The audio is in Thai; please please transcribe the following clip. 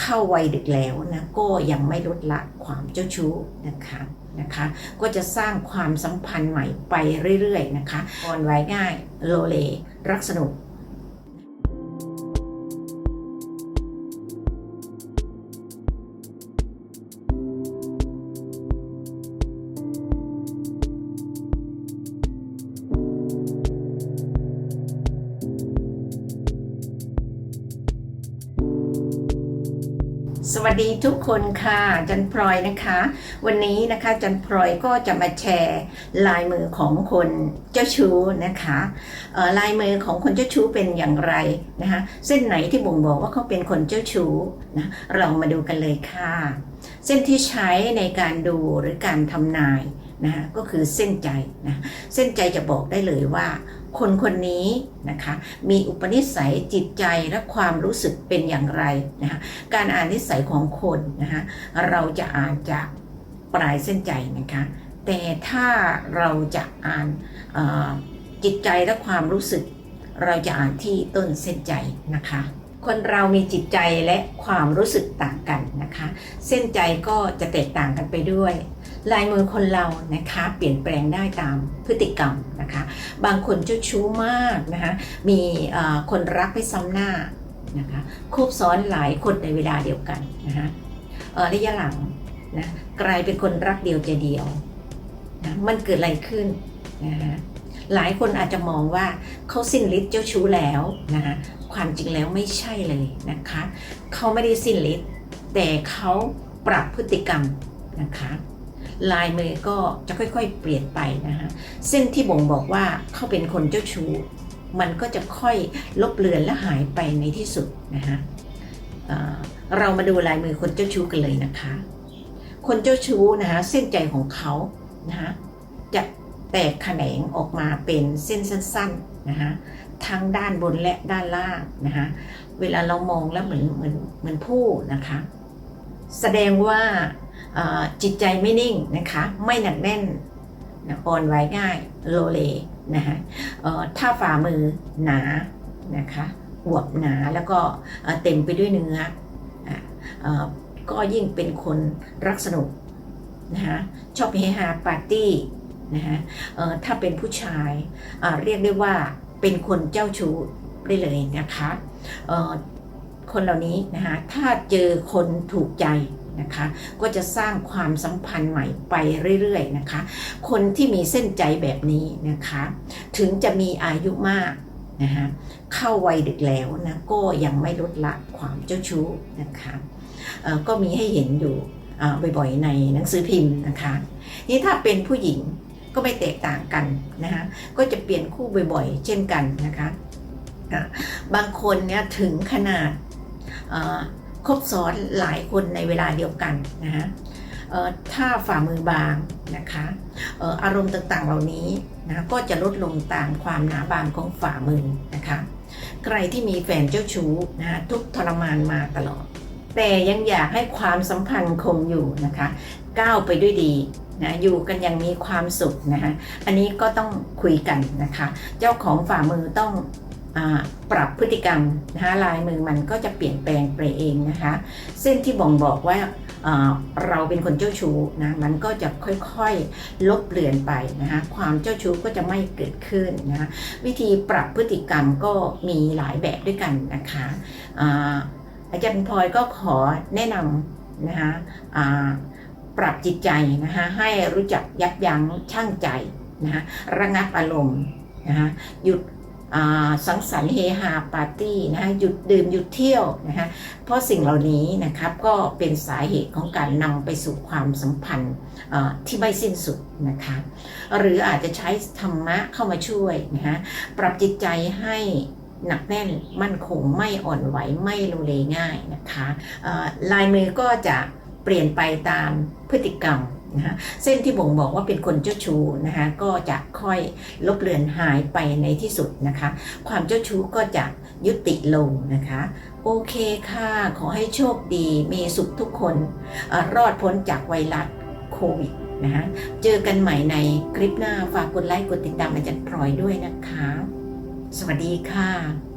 เข้าวัยดึกแล้วนะก็ยังไม่ลดละความเจ้าชู้นะคะนะคะก็จะสร้างความสัมพันธ์ใหม่ไปเรื่อยๆนะคะอ่อนไหวง่ายโลเลรักสนุก สวัสดีทุกคนค่ะจันพลอยนะคะ วันนี้นะคะจันพลอยก็จะมาแชร์ลายมือของคนเจ้าชู้นะคะลายมือของคนเจ้าชู้เป็นอย่างไรนะคะเส้นไหนที่บ่งบอกว่าเขาเป็นคนเจ้าชู้นะเรามาดูกันเลยค่ะ เส้นที่ใช้ในการดูหรือการทำนายนะคะก็คือเส้นใจนะเส้นใจจะบอกได้เลยว่า คนคนนี้นะคะมีอุปนิสัยจิตใจและความรู้สึกเป็นอย่างไรนะคะการอ่านนิสัยของคนนะคะเราจะอ่านจากปลายเส้นใจนะคะแต่ถ้าเราจะอ่านจิตใจและความรู้สึก เราจะอ่านที่ต้นเส้นใจนะคะ คนเรามีจิตใจและความรู้สึกต่างกันนะคะ เส้นใจก็จะแตกต่างกันไปด้วย ลายมือคนเรานะคะเปลี่ยนแปลงได้ตามพฤติกรรมนะคะ บางคนเจ้าชู้มากนะคะมีคนรักไม่ซ้ำหน้านะคะคบซ้อนหลายคนในเวลาเดียวกันนะคะระยะหลังนะกลายเป็นคนรักเดียวใจเดียวนะมันเกิดอะไรขึ้นนะคะหลายคนอาจจะมองว่าเขาสิ้นฤทธิ์เจ้าชู้แล้วนะคะความจริงแล้วไม่ใช่เลยนะคะเขาไม่ได้สิ้นฤทธิ์แต่เขาปรับพฤติกรรมนะคะ ลายมือก็จะค่อยๆ เปลี่ยนไปนะฮะเส้นที่บ่งบอกว่าเขาเป็นคนเจ้าชู้ มันก็จะค่อยลบเลือนและหายไปในที่สุดนะฮะเรามาดูลายมือคนเจ้าชู้กันเลยนะคะ คนเจ้าชู้นะฮะเส้นใจของเขานะฮะจะแตกแขนงออกมาเป็นเส้นสั้นๆนะฮะทั้งด้านบนและด้านล่างนะฮะเวลาเรามองแล้วเหมือนเหมือนเหมือนผู้นะคะ แสดงว่า จิตใจไม่นิ่งนะคะ ไม่หนักแน่นนะอ่อนไหวง่ายโลเลนะคะถ้าฝ่ามือหนานะคะอวบหนาแล้วก็เต็มไปด้วยเนื้ออก็ยิ่งเป็นคนรักสนุกนะคะชอบเฮฮาปาร์ตี้นะคะถ้าเป็นผู้ชายเรียกได้ว่าเป็นคนเจ้าชู้ได้เลยนะคะคนเหล่านี้นะคะถ้าเจอคนถูกใจ นะคะ ก็จะสร้างความสัมพันธ์ใหม่ไปเรื่อยๆนะคะ คนที่มีเส้นใจแบบนี้นะคะ ถึงจะมีอายุมากนะคะเข้าวัยดึกแล้วนะก็ยังไม่ลดละความเจ้าชู้นะคะก็มีให้เห็นอยู่บ่อยๆในหนังสือพิมพ์นะคะนี่ถ้าเป็นผู้หญิงก็ไม่แตกต่างกันนะคะก็จะเปลี่ยนคู่บ่อยๆ เช่นกันนะคะบางคนเนี่ยถึงขนาด ครบซ้อนหลายคนในเวลาเดียวกันนะฮะถ้าฝ่ามือบางนะคะอารมณ์ต่างๆเหล่านี้นะก็จะลดลงตามความหนาบางของฝ่ามือนะคะ ใครที่มีแฟนเจ้าชู้นะทุกทรมานมาตลอด แต่ยังอยากให้ความสัมพันธ์คงอยู่นะคะ ก้าวไปด้วยดีนะอยู่กันอยังมีความสุขนะคะอันนี้ก็ต้องคุยกันนะคะ เจ้าของฝ่ามือต้อง ปรับพฤติกรรมนะคะลายมือมันก็จะเปลี่ยนแปลงไปเองนะคะเส้นที่บ่งบอกว่าเราเป็นคนเจ้าชู้นะมันก็จะค่อยๆลบเลือนไปนะคะความเจ้าชู้ก็จะไม่เกิดขึ้นนะคะวิธีปรับพฤติกรรมก็มีหลายแบบด้วยกันนะคะอาจารย์พลอยก็ขอแนะนำนะคะปรับจิตใจนะคะให้รู้จักยับยั้งชั่งใจนะคะระงับอารมณ์นะคะหยุด สังสรรค์เฮฮาปาร์ตี้นะคะหยุดดื่มหยุดเที่ยวนะคะเพราะสิ่งเหล่านี้นะครับก็เป็นสาเหตุของการนำไปสู่ความสัมพันธ์ที่ไม่สิ้นสุดนะคะหรืออาจจะใช้ธรรมะเข้ามาช่วยนะคะปรับจิตใจให้หนักแน่นมั่นคงไม่อ่อนไหวไม่โลเลง่ายนะคะลายมือก็จะเปลี่ยนไปตามพฤติกรรม นะคะเส้นที่บ่งบอกว่าเป็นคนเจ้าชู้นะคะก็จะค่อยลบเลือนหายไปในที่สุดนะคะ ความเจ้าชู้ก็จะยุติลงนะคะ โอเคค่ะ ขอให้โชคดีมีสุขทุกคนอรอดพ้นจากไวรัสโควิดนะคะเจอกันใหม่ในคลิปหน้าฝากกดไลค์กดติดตามอาจารย์พลอยด้วยนะคะ สวัสดีค่ะ